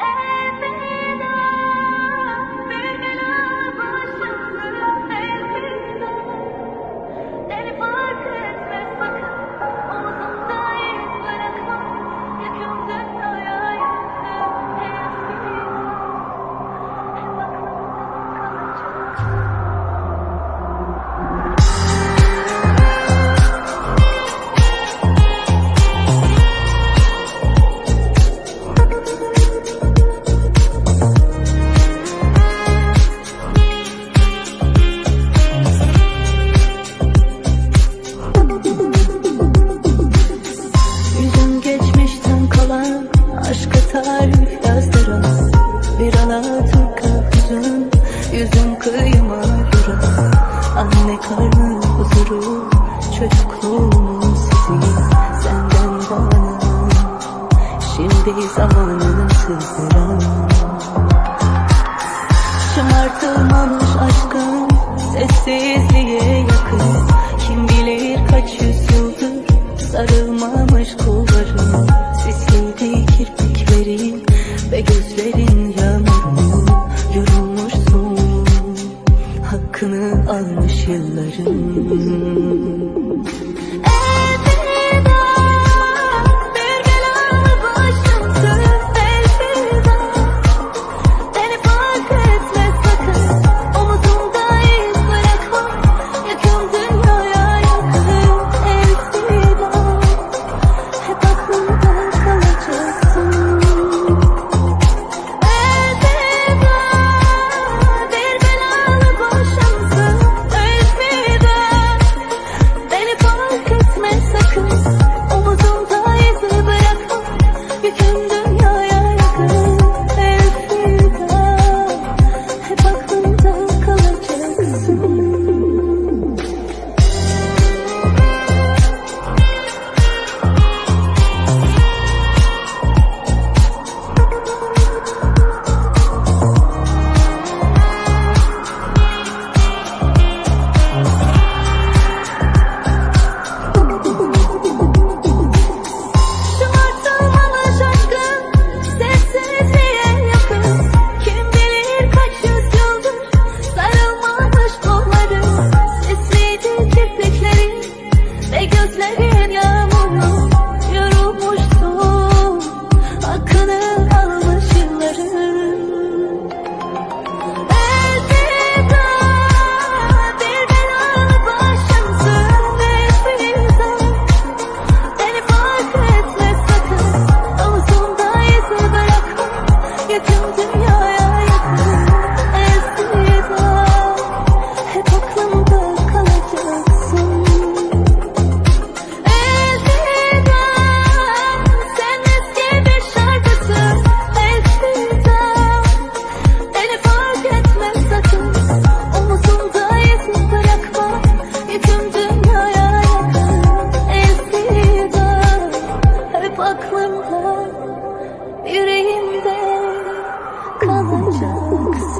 Hey! Aşkı tarif yazdıramaz Bir Alaturka hüzün Yüzün kıyıma duramaz Anne karnı huzuru Çocukluğumun sizi Senden bana Şimdi zamanını sızdıran. Şımartılmamış aşkın Sessizliğe almış yıllarım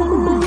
真的。